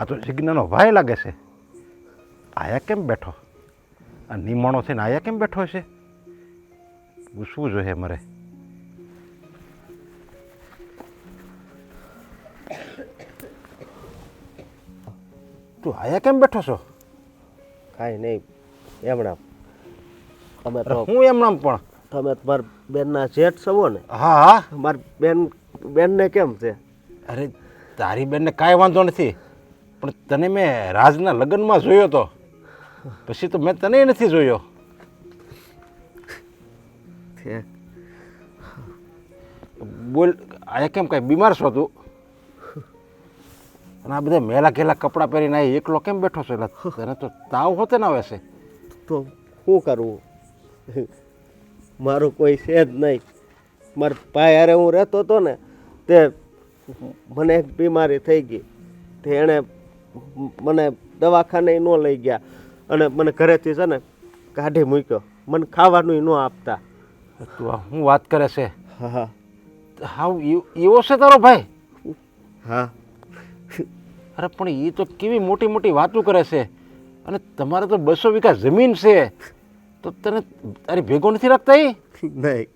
આ તો જિજ્ઞાનો ભાઈ લાગે છે. આયા કેમ બેઠો? આ નિમાણો થઈને આયા કેમ બેઠો છે? પૂછવું જોઈએ મારે. તું આયા કેમ બેઠો છો? કાંઈ નહીં એમણા તમે તો હું એમણા પણ? તમે તમારા બેનના જેઠ છો ને. હા હા. મારી બેન બેનને કેમ છે? અરે તારી બેનને કાંઈ વાંધો નથી. પણ તને મેં રાજના લગ્નમાં જોયો તો. પછી તો મેં તને નથી જોયો. બોલ આ કેમ કાંઈ બીમાર છો તું? અને આ બધા મેલા ઘેલા કપડાં પહેરીને આ એકલો કેમ બેઠો છો? એટલે તને તો તાવ હોતે ના આવે છે. તો શું કરવું મારું કોઈ છે જ નહીં. મારા ભાઈ હારે હું રહેતો હતો ને તે મને એક બીમારી થઈ ગઈ. તે એણે મને દવાખાને ન લઈ ગયા. અને મને ઘરેથી છે ને કાઢી મૂક્યો. મને ખાવાનું ન આપતા. તું આ શું વાત કરે છે? હા હા. એવ- છે તારો ભાઈ? હા. અરે પણ એ તો કેવી મોટી મોટી વાતો કરે છે? અને તમારે તો બસો વીઘા જમીન છે. તો તને તારી ભેગો નથી રાખતા એ નહીં.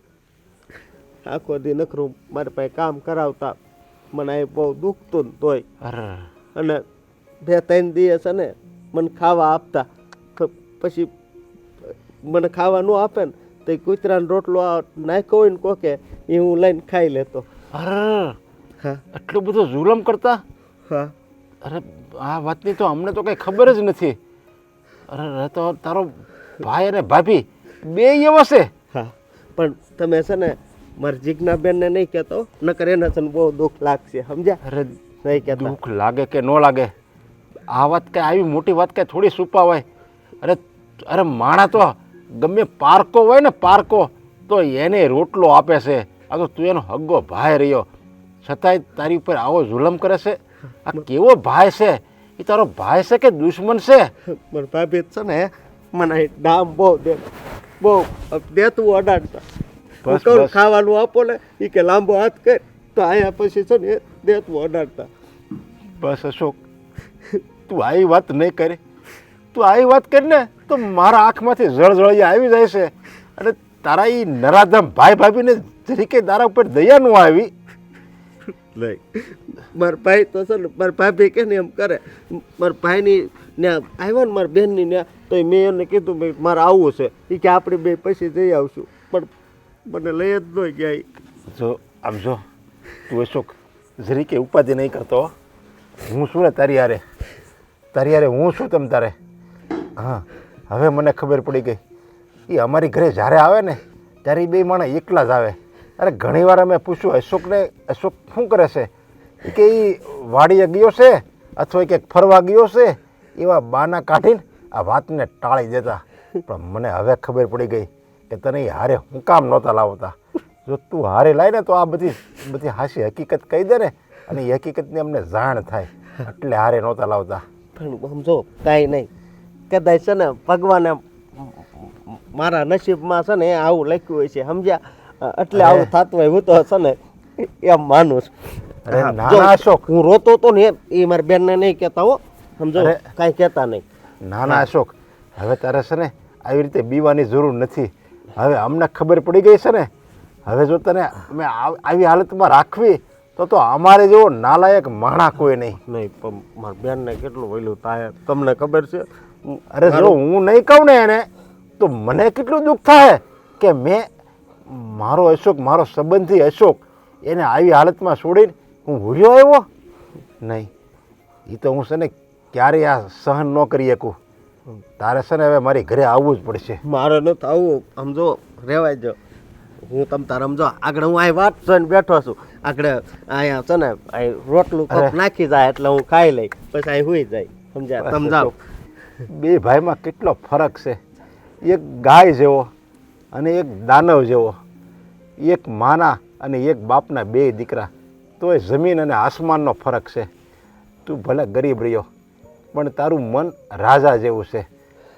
આખો દી નખરું મારી પાસે કામ કરાવતા. મને એ બહુ દુખતું તોય. અરે. અને બે ત્રણ દિવસ છે ને મને ખાવા આપતા. પછી મને ખાવા ન આપે ને તો એ કૂતરાનો રોટલો નાખ્યો હોય ને કોકે એ હું લઈને ખાઈ લેતો. અરે! હા. એટલું બધું જુલમ કરતા? હા. અરે આ વાતની તો અમને તો કંઈ ખબર જ નથી. અરે તો તારો ભાઈ અને ભાભી બે એવા છે. હા. પણ તમે છે ને મારી જીજ્ઞાબેનને નહીં કહેતો નકર એને છે ને બહુ દુઃખ લાગશે સમજ્યા? અરે નહીં કહેતો. દુઃખ લાગે કે ન લાગે? આ વાત કાંઈ આવી મોટી વાત કાંઈ થોડી છુપાવાય અરે અરે માણા તો ગમે પારકો હોય ને પારકો તો એને રોટલો આપે છે. આ તો તું એનો હગ્ગો ભાઈ રહ્યો. છતાંય તારી ઉપર આવો જુલમ કરે છે? આ કેવો ભાઈ છે? એ તારો ભાઈ છે કે દુશ્મન છે? મારા ભાભી છે ને મને ડામ બહુ દે બહુ દેતું અડાડતા. બસ, ખાવાનું આપો ને એ કે લાંબો હાથ કર તો અહીંયા પછી છે ને દેતું અડાડતા. બસ અશોક. તું આવી વાત નહીં કરે. તું આવી વાત કરીને તો મારા આંખમાંથી જળજળિયા આવી જાય છે. અને તારા એ નરાધમ ભાઈ ભાભીને તરીકે તારા ઉપર દયા ન આવી. લઈ મારા ભાઈ તો છે ને મારા ભાભી કે ને એમ કરે. મારા ભાઈની ને આવ્યા ને મારા બહેનની ને તો મેં એને કીધું ભાઈ મારે આવવું છે. એ કે આપણે બે પૈસે જઈ આવશું. પણ મને લઈ જ નહીં ગયા જો આમ જો તું અશોક જરીકે ઉપાધિ નહીં કરતો હો. હું શું ને તારી હારે? તારી યારે હું શું તમ તારે? હા, હવે મને ખબર પડી ગઈ. એ અમારી ઘરે જ્યારે આવે ને, ત્યારે એ બે માણસ એકલા જ આવે. અરે ઘણીવાર અમે પૂછ્યું, અશોકને, અશોક શું કરે છે? કે એ વાડીએ ગયો છે, અથવા ક્યાંક ફરવા ગયો છે, એવા બાના કાઢીને આ વાતને ટાળી દેતા. પણ મને હવે ખબર પડી ગઈ કે તને એ હારે હું કામ નહોતા લાવતા. જો તું હારે લાય ને, તો આ બધી બધી હાસી હકીકત કહી દે ને, અને એ હકીકતની અમને જાણ થાય. એટલે હારે નહોતા લાવતા. પણ સમજો કાંઈ નહીં. કદાચ છે ને ભગવાને મારા નસીબમાં છે ને આવું લખ્યું હોય છે સમજ્યા? એટલે આવું થતું હોય હું તો છે ને એમ માનું છું. હા, રોતો તો ને એ મારી બેનને નહીં કહેતા હો. સમજો. કાંઈ કહેતા નહીં. ના ના અશોક. હવે તારે છે ને આવી રીતે બીવાની જરૂર નથી. હવે અમને ખબર પડી ગઈ છે ને. હવે જો તને અમે આવી હાલતમાં રાખવી તો તો અમારે જેવો નાલાયક માણા કોઈ નહીં. નહીં પણ મારી બેનને કેટલું વહેલું થાય તમને ખબર છે? અરે જો હું નહીં કહું ને એને તો મને કેટલું દુઃખ થાય કે મેં મારો અશોક મારો સંબંધી અશોક એને આવી હાલતમાં છોડીને હું ભૂલ્યો આવ્યો? નહીં. એ તો હું છે ને ક્યારેય આ સહન ન કરી શકું. તારે છે ને હવે મારી ઘરે આવવું જ પડશે. મારે નથી આવું જો રહેવાય જો. હું તમ તાર સમજો આગળ હું અહીં વાત જોઈને બેઠો છું. આગળ અહીંયા છે ને અહીં રોટલું કપ નાખી જાય એટલે હું ખાઈ લઈ. પછી અહીં હુઈ જાય સમજાય? સમજાવ બે ભાઈમાં કેટલો ફરક છે. એક ગાય જેવો અને એક દાનવ જેવો. એક માના અને એક બાપના બે દીકરા. તોય જમીન અને આસમાનનો ફરક છે. તું ભલે ગરીબ રહ્યો પણ તારું મન રાજા જેવું છે.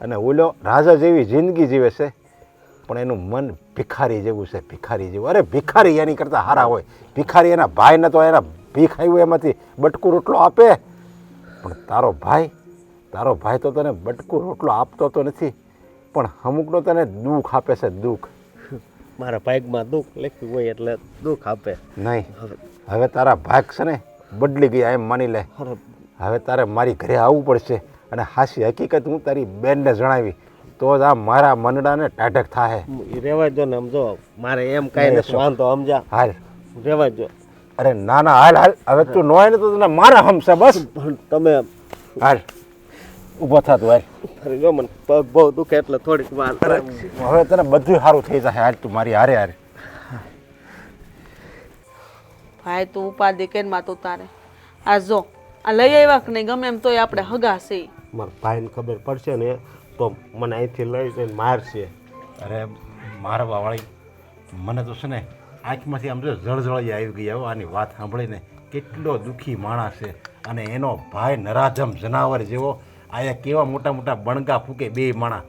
અને ઓલો રાજા જેવી જિંદગી જીવે છે. પણ એનું મન ભિખારી જેવું છે ભિખારી જેવું. અરે ભિખારી એની કરતાં હારા હોય. ભિખારી એના ભાઈને તો એના ભીખ આવ્યું એમાંથી બટકું રોટલો આપે. પણ તારો ભાઈ તારો ભાઈ તો તને બટકું રોટલો આપતો તો નથી પણ અમુકનો તને દુઃખ આપે છે દુઃખ. મારા ભાગમાં દુઃખ લખ્યું હોય એટલે દુઃખ આપે. નહીં. હવે તારા ભાગ છે ને બદલી ગયા એમ માની લે. હવે તારે મારી ઘરે આવવું પડશે. અને હાસી હકીકત હું તારી બેનને જણાવી. તો જ આ મારા મનડાને ટાઢક થાય રેવા રહેવા જો ને સમજો મારે એમ કાંઈ નથી વાંધો સમજા હાલ. રેવા જો અરે ના ના હાલ હાલ. હવે તું ન હોય ને તો તને મારા હમશે બસ. તમે હાલ. ઊભો થા તું હાલ. ફરી જો મને પગ બહુ દુખે એટલે થોડીક વાર હવે તને બધું સારું થઈ જશે હાલ તું મારી હારે હારે. ભાઈ તું ઉપાધિ કેનમાં તું તારે. આ જો આ લઈ આવ્યા કે નહીં ગમે એમ તોય આપણે હગા છે. મારા ભાઈને ખબર પડશે ને તો મને અહીંથી લઈ જઈને મારશે અરે મારવાવાળી મને તો છે ને આંખમાંથી આમ જો જળજળી આવી ગઈ આવો આની વાત સાંભળીને કેટલો દુઃખી માણસ છે. અને એનો ભાઈ નરાધમ જનાવર જેવો આયા કેવા મોટા મોટા બણગા ફૂકે બે માણા.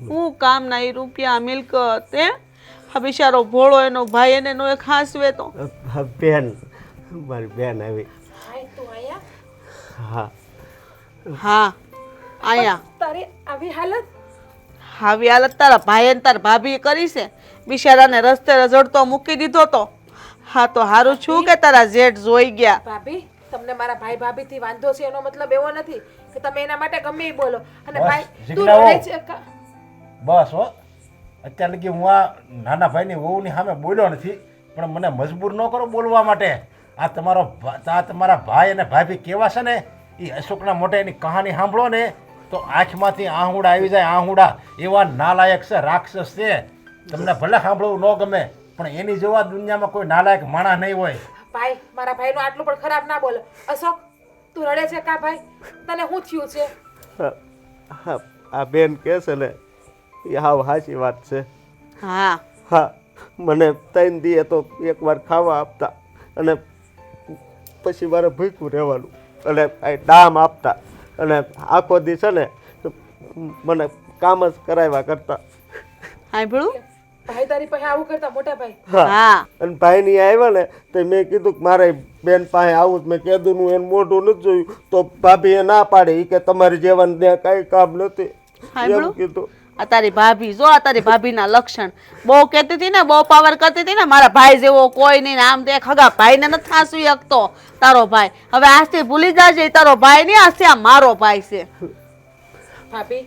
હું કામ ના એ રૂપિયા મિલકત એ આ બિચારો ભોળો એનો ભાઈ એને નો એક હાંસવે તો. બેન મારી બેન આવી. હા. હા. આયા. તારી આવી હાલત? આવી હાલત તારા ભાઈ ને તારા ભાભી કરી છે. બિચારાને રસ્તે રઝડતો મૂકી દીધો તો. હા તો હારું છું કે તારા જેઠ જોઈ ગયા. ભાભી તમને મારા ભાઈ ભાભી થી વાંધો છે એનો મતલબ એવો નથી કે તમે એના માટે ગમે બોલો. અને ભાઈ તું. રડે છે બસ હો. અત્યાર લગી હું આ નાના ભાઈની વહુની સામે બોલ્યો નથી પણ મને મજબૂર ન કરો બોલવા માટે. આ તમારો આ તમારા ભાઈ અને ભાભી કેવા છે ને? એ અશોકના મોઢે એની કહાની સાંભળો ને. તો આંખમાંથી આહુડા આવી જાય આહુડા. એવા નાલાયક છે રાક્ષસ છે. તમને ભલે સાંભળવું ન ગમે પણ એની જેવા દુનિયામાં કોઈ નાલાયક માણસ નહીં હોય. ભાઈ મારા ભાઈનું આટલું પણ ખરાબ ના બોલે. અશોક તું રડે છે કા ભાઈ? તને શું થયું છે? હા, હા, આ બેન કહે છે ને એ હાવ સાચી વાત છે. હા. હા મને ત્રણ દીએ તો એકવાર ખાવા આપતા અને પછી મારે ભૂખ્યું રહેવાનું. અને ડામ આપતા. અને આખો દી છે ને મને કામ જ કરાવ્યા કરતા. સાંભળ્યું ભાઈ તારી પાસે આવું કરતા મોટા ભાઈ. હા. અને ભાઈની આવ્યા ને તો મેં કીધું કે મારે બેન પાસે આવું જ મેં કીધું હું એનું મોઢું નથી જોયું. તો ભાભી એ ના પાડે એ કે તમારી જેવાનું ત્યાં કાંઈ કામ નથી. એમ કીધું. આ ભાભી, જો આ ભાભીના લક્ષણ. બહુ કહેતી હતી ને, બહુ પાવર કરતી હતી ને, મારા ભાઈ જેવો કોઈ નહીં આમ તે ખગા ભાઈને નથી થાસવી શકતો તારો ભાઈ. હવે આજથી ભૂલી જાજે તારો ભાઈ નહીં આજથી આ મારો ભાઈ છે. ભાભી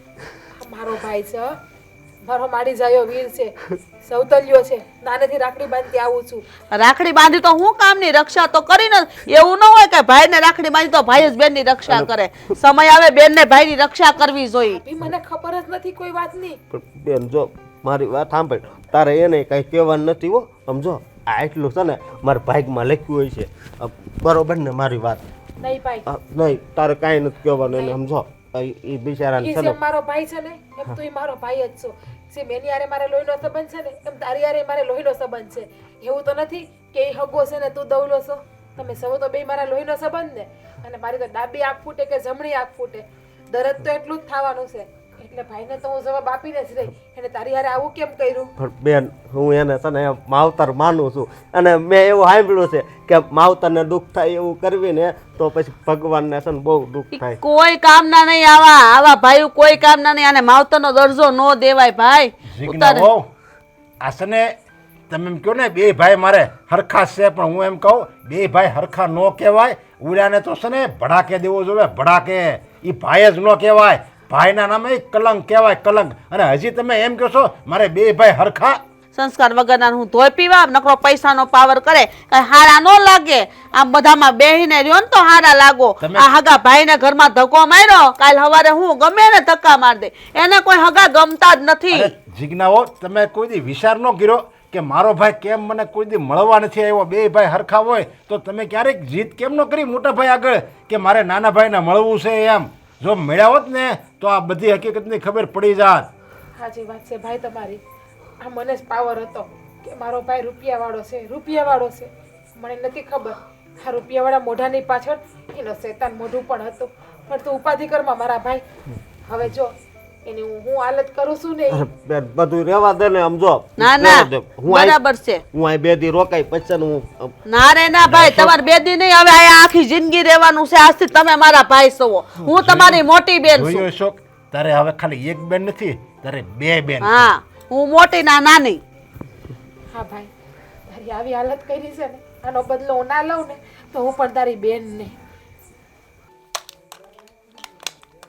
મારો ભાઈ છે. મારો માડી જાયો વીર છે સૌતલ્યો છે નાનેથી રાખડી બાંધતી આવું છું. રાખડી બાંધી તો હું કામની રક્ષા તો કરી ને એવું ન હોય કે ભાઈને રાખડી બાંધી તો ભાઈ જ બેનની રક્ષા કરે. સમય આવે બેનને ભાઈની રક્ષા કરવી જોઈએ મને ખબર જ નથી કોઈ વાતની પણ બેન જો મારી વાત સાંભળ. તારે એને કઈ કહેવાનું નથી હો. સમજો આ એટલું છે ને મારા ભાગમાં લખ્યું હોય છે. બરોબર ને મારી વાત? નહીં ભાઈ. નહીં તારે કાંઈ નથી કહેવાનું એને સમજો એ બિચારાને છે ને મારો ભાઈ છે ને એમ તું મારો ભાઈ જ છો. જેમ એની હારે મારે લોહીનો સંબંધ છે ને, એમ તારી હારે મારે લોહીનો સંબંધ છે. એવું તો નથી કે એ હગો છે ને તું દવલો છો. તમે સૌ તો બે મારા લોહીનો સંબંધ ને. અને મારી તો ડાબી આંખ ફૂટે કે જમણી આંખ ફૂટે. દરદ તો એટલું જ થવાનું છે. એટલે ભાઈને તો હું જવાબ આપીને જ રહી. એને તારી હારે આવું કેમ કર્યું? પણ બેન હું એને છે ને માવતર માનું છું. અને મેં એવું સાંભળ્યું છે કે માવતરને દુઃખ થાય એવું કરવી તો પછી ભગવાનને છે ને બહુ દુઃખ થાય. કોઈ કામના નહીં આવા આવા ભાઈ કોઈ કામના નહીં. આને માવતરનો દરજ્જો ન દેવાય ભાઈ. આસને તમે એમ કહો ને બે ભાઈ મારે હરખા છે પણ હું એમ કહું બે ભાઈ હરખા ન કહેવાય. ઉડાને તો છે ને ભડાકે દેવો જોઈએ ભડાકે. એ ભાઈ જ ન કહેવાય. ભાઈના નામે કલંક કહેવાય કલંક. અને હજી તમે એમ કહો છો મારે બે ભાઈ હરખા? સંસ્કાર વગરના હું ધોઈ પીવા નકરો પૈસાનો પાવર કરે કઈ હારા ન લાગે. આમ બધામાં બેહીને રહ્યો ને તો હારા લાગો. આ હગા ભાઈને ઘરમાં ધક્કો માર્યો કાલ હવારે હું ગમે ને ધક્કા માર દે. એને કોઈ હગા ગમતા જ નથી. જિજ્ઞાઓ તમે કોઈ દી વિચાર ન કર્યો કે મારો ભાઈ કેમ મને કોઈ દી મળવા નથી આવ્યો? બે ભાઈ હરખા હોય તો તમે ક્યારેક જીત કેમ ન કરી મોટા ભાઈ આગળ કે મારે નાના ભાઈને મળવું છે એમ? જો મળ્યા હોત ને તો આ બધી હકીકતની ખબર પડી જાત. સાચી વાત છે ભાઈ તમારી. આ મને જ પાવર હતો કે મારો ભાઈ રૂપિયાવાળો છે રૂપિયાવાળો છે. મને નથી ખબર. આ રૂપિયાવાળા મોઢાની પાછળ એનો શેતાન મોઢું પણ હતું. પણ તું ઉપાધિ કરમાં મારા ભાઈ. હવે જો એની હું હું હાલત કરું છું ને બેન બધું રહેવા દે ને સમજો ના ના હું બરાબર છે. હું અહીં બે દી રોકાઈ પછી હું ના રે ના ભાઈ તમારે બે દી નહીં હવે આ આખી જિંદગી રહેવાનું છે. આજથી તમે મારા ભાઈ છો હું તમારી મોટી બેન છું. જોયું અશોક તારે હવે ખાલી એક બેન નથી તારે બે બેન હા હું મોટી ના નાની. હા ભાઈ તારી આવી હાલત કરી છે ને. આનો બદલો હું ના લઉં ને તો હું પણ તારી બેન ને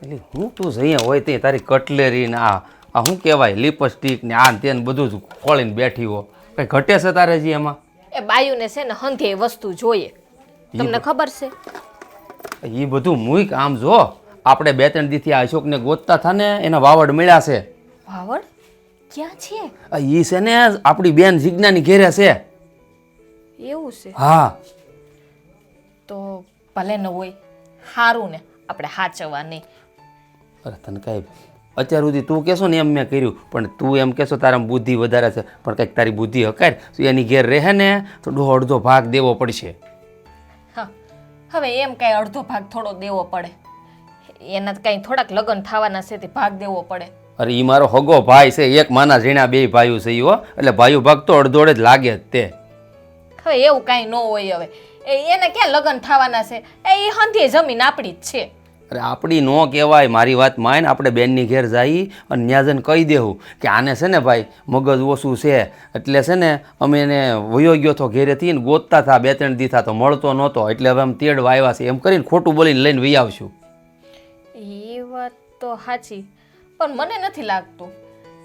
એટલે હું તું અહીંયા હોય તે તારી કટલેરી ને આ આ શું કહેવાય લિપસ્ટિક ને આ ને તે ને બધું જ ખોળીને બેઠી હો. કઈ ઘટે છે તારે જી એમાં? એ બાયુને છે ને હંધે વસ્તુ જોઈએ. તમને ખબર છે? એ બધું મૂક આમ જો આપણે બે ત્રણ દીથી આ અશોકને ગોતતા થા ને એના વાવડ મળ્યા છે. વાવડ? ક્યાં છે? એ છે ને આપણી બેન જિજ્ઞાની ઘેરે છે. એવું છે? હા. તો ભલે ન હોય સારું ને આપણે હાચવવા નહીં. અરે તને કાંઈ અત્યાર સુધી તું કહેશો ને એમ મેં કર્યું પણ તું એમ કહેશો તારા બુદ્ધિ વધારે છે પણ કંઈક તારી બુદ્ધિ હકાર તો એની ઘેર રહે ને તો અડધો ભાગ દેવો પડશે. હા હવે એમ કાંઈ અડધો ભાગ થોડો દેવો પડે. એના કાંઈ થોડાક લગ્ન થવાના છે તે ભાગ દેવો પડે. અરે એ મારો હગો ભાઈ છે એક માના ઝીણા બે ભાઈઓ છે હો એટલે ભાઈઓ ભાગ તો અડધોડે જ લાગે જ તે. હવે એવું કાંઈ ન હોય હવે. એ એને ક્યાં લગ્ન થવાના છે? એ હંધી જમીન આપણી જ છે. અરે આપણી નો કહેવાય મારી વાત માન આપણે બેનની ઘેર જઈ અને ન્યાજન કહી દેવું કે આને છે ને ભાઈ મગજ ઓછું છે. એટલે છે ને અમે એને વયો ગયો હતો ઘેરેથી ને ગોતતા હતા બે ત્રણ દીધા તો મળતો નહોતો. એટલે હવે આમ તેડવા આવ્યા છે. એમ કરીને ખોટું બોલીને લઈને વહી આવશું. એ વાત તો સાચી પણ મને નથી લાગતું.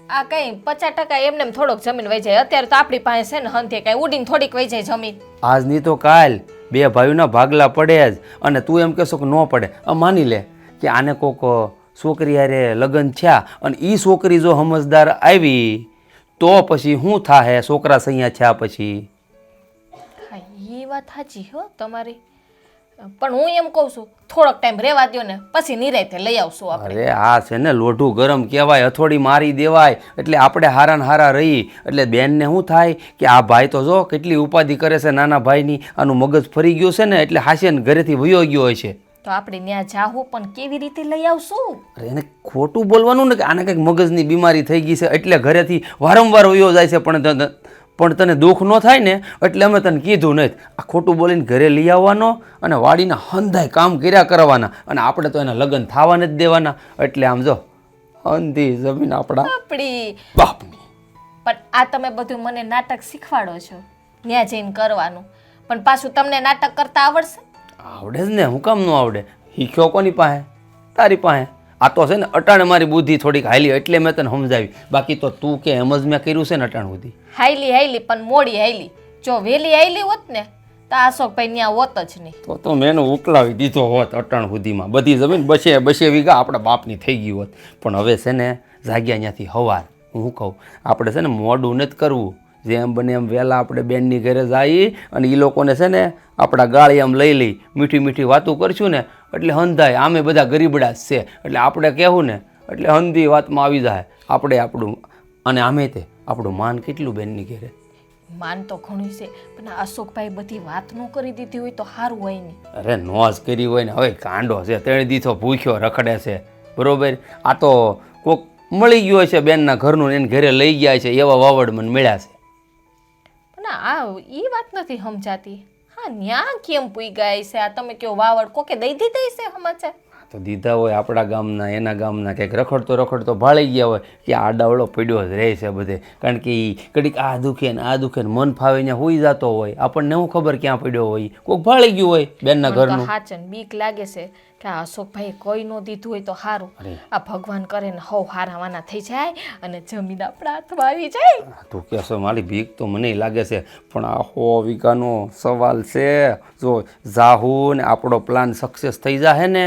આ કંઈ પચાસ ટકા એમને એમ થોડોક જમીન વહી જાય. અત્યારે તો આપણી પાસે છે ને હંથે કાંઈ ઉડીને થોડીક વહી જાય જમીન. આજની તો કાલ બે ભાઈઓના ભાગલા પડે જ અને તું એમ કહેશો કે ન પડે. માની લે કે આને કોક છોકરી હારે લગ્ન થયા અને એ છોકરી જો સમજદાર આવી, તો પછી શું થાહે? છોકરા સૈયા થયા પછી? એ વાત સાચી હો તમારી. પણ હું એમ કહું છું થોડોક ટાઈમ રહેવા દો ને પછી નિરાયતે લઈ આવશું આપણે. અરે આ છે ને લોઢું ગરમ કહેવાય હથોડી મારી દેવાય એટલે આપણે હારા ને હારા રહી. એટલે બેનને શું થાય કે આ ભાઈ તો જો કેટલી ઉપાધિ કરે છે નાના ભાઈની આનું મગજ ફરી ગયું છે ને એટલે હાસે ને ઘરેથી વયો ગયો હોય છે. તો આપણે ત્યાં જાવું પણ કેવી રીતે લઈ આવશું? અરે એને ખોટું બોલવાનું ને કે આને કંઈક મગજની બીમારી થઈ ગઈ છે એટલે ઘરેથી વારંવાર વયો જાય છે પણ પણ તને દુઃખ ન થાય ને એટલે અમે તને કીધું નથી આ ખોટું બોલીને ઘરે લઈ આવવાનો અને વાડીના હંધાય કામ કર્યા કરવાના અને આપણે તો એના લગ્ન થવા નથી દેવાના. એટલે આમ જો અંધી જમીન આપણા આપણી. બાપની. પણ આ તમે બધું મને નાટક શીખવાડો છો. ત્યાં જઈને કરવાનું. પણ પાછું તમને નાટક કરતા આવડશે? આવડે જ ને હું કામ ન આવડે? શીખ્યો કોની પાસે? તારી પાસે? આ તો છે ને અટાણે મારી બુદ્ધિ થોડીક હાઈલી એટલે મેં તને સમજાવી બાકી તો તું કે એમ જ મેં કર્યું છે ને અટાણ સુધી. હાઈલી હાઈલી પણ મોડી હાઈલી જો વહેલી હાઈલી હોત ને તો અશોકભાઈ ત્યાં હોત જ નહીં. તો તો મેં એને ઉકલાવી દીધો હોત અટાણ સુધીમાં. બધી જમીન બસે બસે વીઘા આપણા બાપની થઈ ગઈ હોત. પણ હવે છે ને જાગ્યા ત્યાંથી હવાર. હું કહું આપણે છે ને મોડું નથી કરવું. જેમ બને એમ વહેલા આપણે બેનની ઘરે જઈએ અને એ લોકોને છે ને આપણા ગાળી આમ લઈ લઈ મીઠી મીઠી વાતો કરશું ને એટલે હંધાય. આમે બધા ગરીબડા છે. એટલે આપણે કહેવું ને એટલે હંધી વાતમાં આવી જાય. આપણે આપણું અને આમે તે આપણું માન કેટલું બેનની ઘરે? માન તો ઘણું છે પણ આ અશોકભાઈ બધી વાત ન કરી દીધી હોય તો સારું હોય ને. અરે નોઝ કરી હોય ને. હવે કાંડો છે તેણે દીધો ભૂખ્યો રખડે છે. બરોબર? આ તો કોક મળી ગયો છે બેનના ઘરનું એને ઘરે લઈ ગયા છે એવા વાવડ મને મળ્યા છે. પણ આ એ વાત નથી સમજાતી. ન્યા કેમ પૂઈ ગયા છે? આ તમે કયો વાવડ કોકે દઈ દીધી છે સમાચાર તો દીધા હોય આપણા ગામના એના ગામના કંઈક રખડતો રખડતો ભાળી ગયા હોય કે આ આડાવડો પડ્યો જ રહે છે બધે. કારણ કે કડીક આ દુખે ને આ દુખે ને મન ફાવે ત્યાં હોઈ જતો હોય. આપણને હું ખબર ક્યાં પડ્યો હોય? કોઈક ભાળી ગયું હોય બેનના ઘરનું. હાચન બીક લાગે છે. કે આ અશોકભાઈ કોઈ ન દીધું હોય તો સારું. આ ભગવાન કરે ને હવ હારાવાના થઈ જાય અને જમીન આપણા હાથમાં આવી જાય. તું કહેશો મારી ભીખ તો મને લાગે છે પણ આ હો વીઘાનો સવાલ છે. જો જાહુ ને આપણો પ્લાન સક્સેસ થઈ જાય ને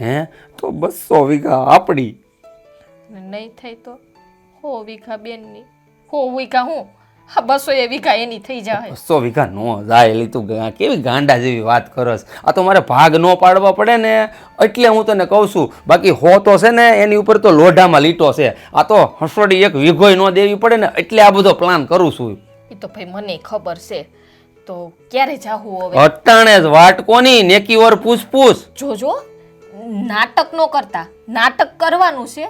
હે તો બસો વીઘા આપણી નહીં થાય તો હો વીઘા બેનની. હો વીઘા હું? હા બસો એ વીઘા એની થઈ જાય. બસો વીઘા નો જાય એટલે તું કેવી ગાંડા જેવી વાત કરસ. આ તો મારે ભાગ ન પાડવા પડે ને એટલે હું તને કહું છું બાકી હો તો છે ને એની ઉપર તો લોઢામાં લીટો છે. આ તો હસોડી એક વીઘોય ન દેવી પડે ને એટલે આ બધો પ્લાન કરું છું. એ તો ભાઈ મને ખબર છે. તો ક્યારે જાહું હવે? અટાણે જ વાટ કોની? નેકી ઓર પૂછ પૂછ જોજો નાટક નો કરતા. નાટક કરવાનું છે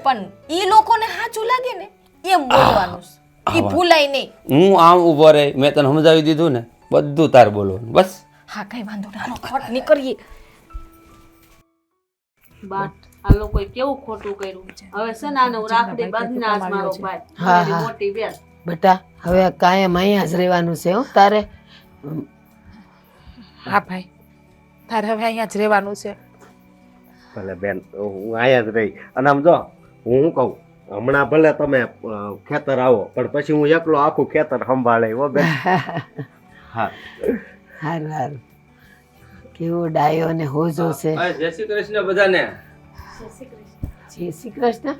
પણ ઈ લોકોને સાચું લાગે ને એમ બોલવાનું છે. ઈ ભૂલાય નહીં. હું આમ ઊભો રહે મેં તને સમજાવી દીધું ને બધું તાર બોલવાનું બસ. હા કઈ વાંધો ના ખોટ નીકળીએ. બાટ આ લોકોએ કેવું ખોટું કર્યું? હવે છે ને આનો રાખડી બાંધીને આજ મારો ભાઈ. હા, હા. મોટી બેન. બેટા હવે કાયમ અહીંયા જ રહેવાનું છે હો તારે. હા ભાઈ. તારે હવે અહીંયા જ રહેવાનું છે. ભલે બેન હું અહીંયા જ રહી. અને આમ જો હું શું કહું? હમણાં ભલે તમે ખેતર આવો પણ પછી હું એકલો આખું ખેતર સંભાળે હો બેન. હા. હારું હારું. કેવો ડાયો ને હોજો છે. જય શ્રી કૃષ્ણ બધાને. જય શ્રી કૃષ્ણ.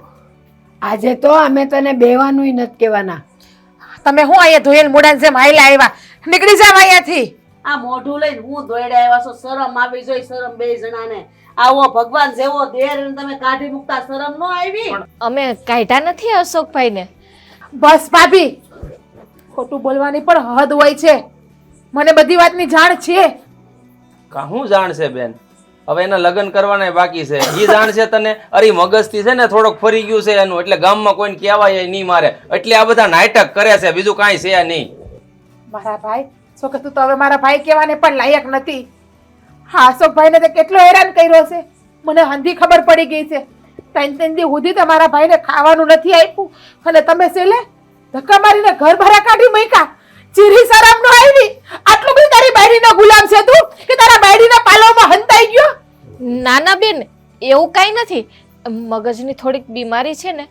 આજે તો અમે તને બેવાનુંય નથી કહેવાના. તમે હું અહીંયા ધોયેલ મુડાન જેમ આયલા આવ્યા? નીકળી જાવ અહીંયાથી. આ મોઢું લઈને હું ધોયડા આવ્યા છો? શરમ આવી જોઈ શરમ બે જણાને. આવો ભગવાન જેવો દેર તમે કાઢી મૂકતા શરમ નો આવી? અમે કાઢ્યા નથી અશોકભાઈને. બસ ભાભી ખોટું બોલવાની પણ હદ હોય છે. મને બધી વાતની જાણ છે. કહું જાણ જાણશે બેન? હવે એના લગ્ન કરવાના બાકી છે. એ જાણ છે તને? અરે મગજથી છે ને થોડોક ફરી ગયું છે એનું એટલે ગામમાં કોઈને કહેવાય નહીં મારે. એટલે આ બધા નાટક કરે છે બીજું કાંઈ છે નહીં. મારા ભાઈ શું કે તું તો હવે મારા ભાઈ કહેવાને પણ લાયક નથી. હા અશોકભાઈને તે કેટલો હેરાન કર્યો છે મને હંધી ખબર પડી ગઈ છે. ત્રણ ત્રણ દી સુધી તમારા ભાઈને ખાવાનું નથી આપ્યું. અને તમે સેલે ધક્કા મારીને ઘર ભરા કાઢી મૂક્યા. ચીરી શરમ નો આવી આટલું બધું તારી બાયડીનો ગુલામ છે તું કે તારા બાયડીના પાલોમાં હંતાઈ ગયો? નાના બેન એવું કાંઈ નથી. મગજની થોડીક બીમારી છે ને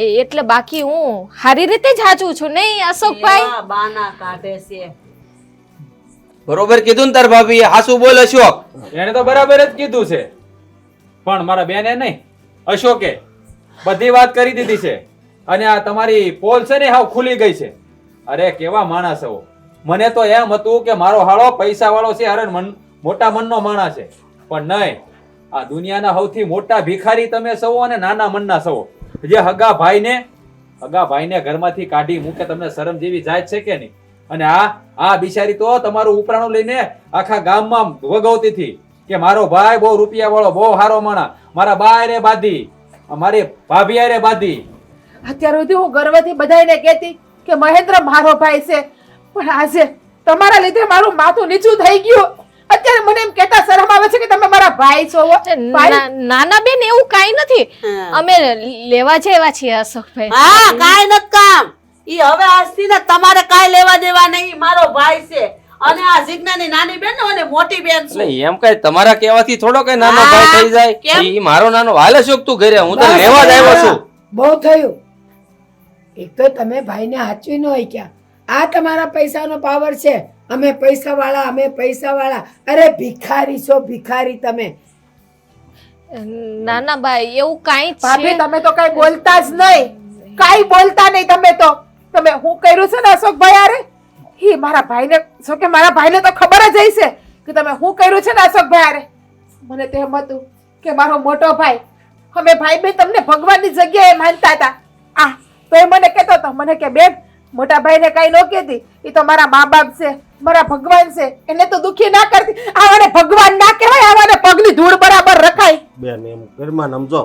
એ એટલે બાકી હું સારી રીતે જ હાચું છું નહીં અશોકભાઈ? બાના કાઢે છે? બરોબર કીધું ને તાર ભાભી હાસુ બોલ અશોક. એને તો બરાબર જ કીધું છે. પણ મારા બેને નહીં. અશોકે બધી વાત કરી દીધી છે. અને આ તમારી પોલ છે ને હાવ ખુલી ગઈ છે. અરે કેવા માણસ હો. મને તો એમ હતું કે મારો હાળો પૈસા વાળો છે, અરે મન મોટા મનનો માણસ છે. પણ નહીં. આ દુનિયાના સૌથી મોટા ભિખારી તમે સૌ અને નાના મનના સૌ. જે હગા ભાઈને હગા ભાઈને ઘરમાંથી કાઢી મૂકે, તમને શરમ જેવી જાય છે કે નહીં? અને આ આ બિચારી તો તમારું ઉપરાણું લઈને આખા ગામમાં વગવતી હતી કે મારો ભાઈ બહુ રૂપિયા વાળો બહુ સારો માણા મારા રે બાધી મારી ભાભી રે બાધી. અત્યાર સુધી હું ગર્વથી બધાને કહેતી કે મહેન્દ્ર મારો ભાઈ છે. પણ આજે તમારા લીધે મારું માથું નીચું થઈ ગયું. અત્યારે મને એમ કેતા શરમ આવે છે કે તમે મારા ભાઈ છો નાના બેન એવું કાઈ નથી. અમે લેવા જેવા છીએ અશોકભાઈ. હા કાઈ નથી કામ. ઈ હવે આજથી ને તમારે કાઈ લેવા દેવા નહીં મારો ભાઈ છે. અને આ જીજ્ઞાની નાની બેન અને મોટી બેન છે. નહીં એમ કઈ તમારા કહેવાથી થોડો કઈ નાનો ભાઈ થઈ જાય. ઈ મારો નાનો હાલ શોક તું ઘરે હું તો લેવા જ આવ્યો છું. બહુ થયું. એક તો તમે ભાઈને હાચવી ન હોય ક્યાં આ તમારા પૈસાનો પાવર છે. અમે પૈસા વાળા અમે પૈસા વાળા અરે ભિખારી છો ભિખારી તમે. નાના ભાઈ એવું કઈ છે? તમે તો કઈ બોલતા જ નહીં. કાઈ બોલતા નહીં તમે તો. તમે હું કર્યું છે ને અશોકભાઈ આરે? હી મારા ભાઈને, શું કે મારા ભાઈને તો ખબર જ હશે કે તમે હું કર્યું છે ને અશોકભાઈ આરે? મને તો એમ હતું કે મારો મોટો ભાઈ, અમે ભાઈ બેન તમને ભગવાનની જગ્યાએ માનતા હતા. આ તો એ મને કહેતો હતો, મને કે બેન, મોટા ભાઈને કાંઈ ન કહેતી. એ તો મારા મા બાપ છે, મારા ભગવાન છે, એને તો દુખી ના કરતી. આવાને ભગવાન ના કહેવાય, આવાને પગની ધૂળ બરાબર રખાય. બેન, એમ ઘરમાં સમજો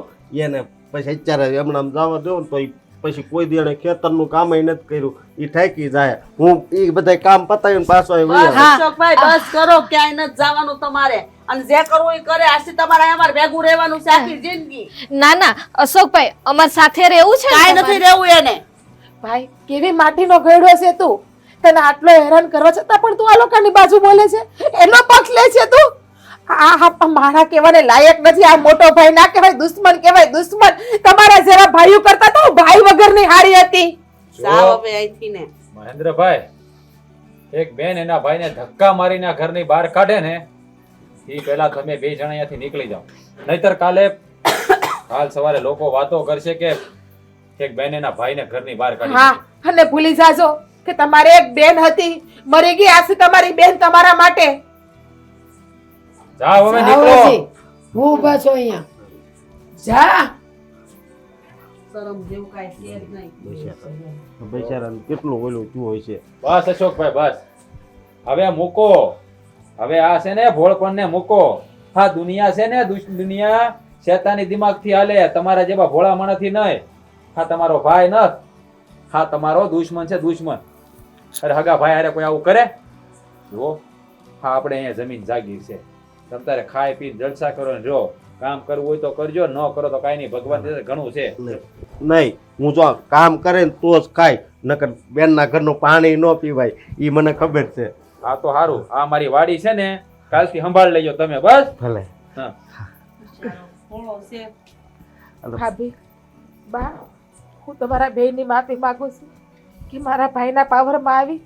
એને પછી અત્યારે એમને આમ જવા દો તો પછી કોઈ દેણે ખેતરનું કામ નથી કર્યું એ ઠાકી જાય. હું એ બધા કામ પતાવીને પાછો બસ અશોકભાઈ બસ કરો ક્યાંય નથી જવાનું તમારે. અને જે કરવું એ કરે. આજથી તમારે અમારે ભેગું રહેવાનું છે આખી જિંદગી. ના ના અશોકભાઈ અમાર સાથે રહેવું છે કાંઈ નથી રહેવું એને. ભાઈ કેવી માટીનો ગયડો છે તું? તને આટલો હેરાન કરવા છતાં પણ તું આ લોકોની બાજુ બોલે છે? એનો પક્ષ લે છે તું? આ મારા કહેવાને લાયક નથી. આ મોટો ભાઈ ના કહેવાય દુશ્મન કહેવાય દુશ્મન. તમારા જેવા ભાઈઓ કરતા તો ભાઈ વગરની હારી હતી. સાવ હવે અહીંથી ને. મહેન્દ્રભાઈ એક બેન એના ભાઈને ધક્કા મારીને ઘરની બહાર કાઢે ને એ પહેલા તમે બે જણા અહીંયાથી નીકળી જાઓ. નહીતર કાલે કાલ સવારે લોકો વાતો કરશે કે એક બેન એના ભાઈને ઘરની બહાર કાઢી હા અને ભૂલી જાજો કે તમારે એક બેન હતી. મરી ગઈ આસી તમારી બેન તમારા માટે. જાઓ હવે નીકળો. હું ઊભા છો અહીંયા. જા. શરમ જેવું કાંઈ છે જ નહીં. બિચારાને કેટલું ઓલું થયું હોય છે. બસ અશોકભાઈ બસ. હવે મૂકો. હવે આ છે ને ભોળપણને મૂકો. હા દુનિયા છે ને દુનિયા શેતાની દિમાગથી હાલે. તમારા જેવા ભોળા માણસથી નહીં. હા તમારો ભાઈ ન હા તમારો દુશ્મન છે દુશ્મન. અરે હગા ભાઈ હારે કોઈ આવું કરે? જુઓ હા આપણે અહીંયા જમીન જાગીર છે. તમ ખાય ખાઈ પીને જલસા કરો ને જો કામ કરવું હોય તો કરજો ન કરો તો કાંઈ નહીં. ભગવાન દેશે ઘણું છે. નહીં. હું જો કામ કરે ને તો જ ખાય. નકર બેનના ઘરનું પાણી ન પીવાય. એ મને ખબર છે. આ તો સારું આ મારી વાડી છે ને કાલથી સંભાળ લેજો તમે બસ. ભલે. હા. ભોળો છે ભાભી બા હું તમારા બેયની માફી માંગુ છું કે મારા ભાઈના પાવરમાં આવી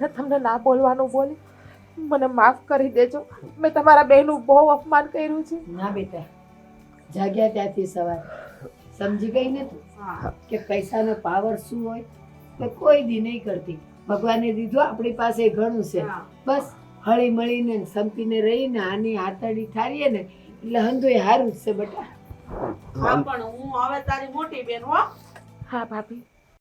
અને તમને ના બોલવાનું બોલી. મને માફ કરી દેજો. મેં તમારા બહેનનું બહુ અપમાન કર્યું છે. ના બેટા જાગ્યા ત્યાંથી સવાર. સમજી ગઈ ને તું? કે પૈસાનો પાવર શું હોય? તો કોઈ દી નહીં કરતી. ભગવાને દીધું આપણી પાસે ઘણું છે. બસ હળી મળીને સંપીને રહીને આની હાથડી ઠારીએ ને એટલે હંધુય હારું જ છે બેટા. હા પણ હું હવે તારી મોટી બેન હો. હા ભાભી.